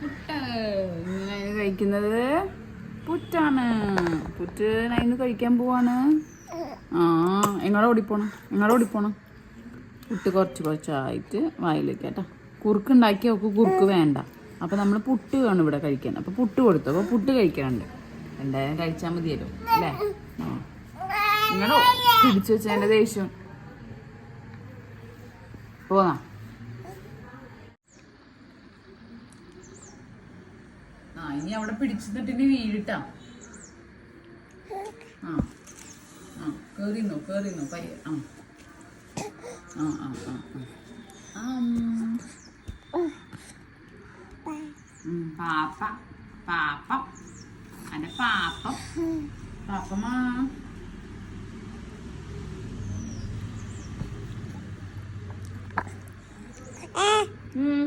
പുട്ട്. ഇങ്ങനെ കഴിക്കുന്നത് പുറ്റാണ് പുറ്റ് നൈന്ന് കഴിക്കാൻ പോവാണ്. ആ എങ്ങടെ ഓടിപ്പോണം. എങ്ങടെ ഓടിപ്പോണം. പുട്ട് കുറച്ച് കുറച്ചായിട്ട് വായിലേക്ക് കേട്ടോ. കുറുക്ക് ഉണ്ടാക്കി അവൾക്ക് കുറുക്ക് വേണ്ട. അപ്പൊ നമ്മൾ പുട്ട് വേണം ഇവിടെ കഴിക്കാൻ. അപ്പൊ പുട്ട് കൊടുത്തു. അപ്പൊ പുട്ട് കഴിക്കാനുണ്ട്. എന്തായാലും കഴിച്ചാൽ മതിയല്ലോ അല്ലേ? നിങ്ങളോ പിടിച്ചു വെച്ചതിന്റെ ദേഷ്യം. പോകാം ആ ഇനി അവിടെ പിടിച്ചിട്ട് ഇനി വീഴിട്ടാ. ആ ആ കേറിന്നോ കേറിന്നോ പയ്യ ആ. ആ ആ ആ ആ. പാപ്പ അന്റെ പാപ്പ. പാപ്പമാ. ഉം.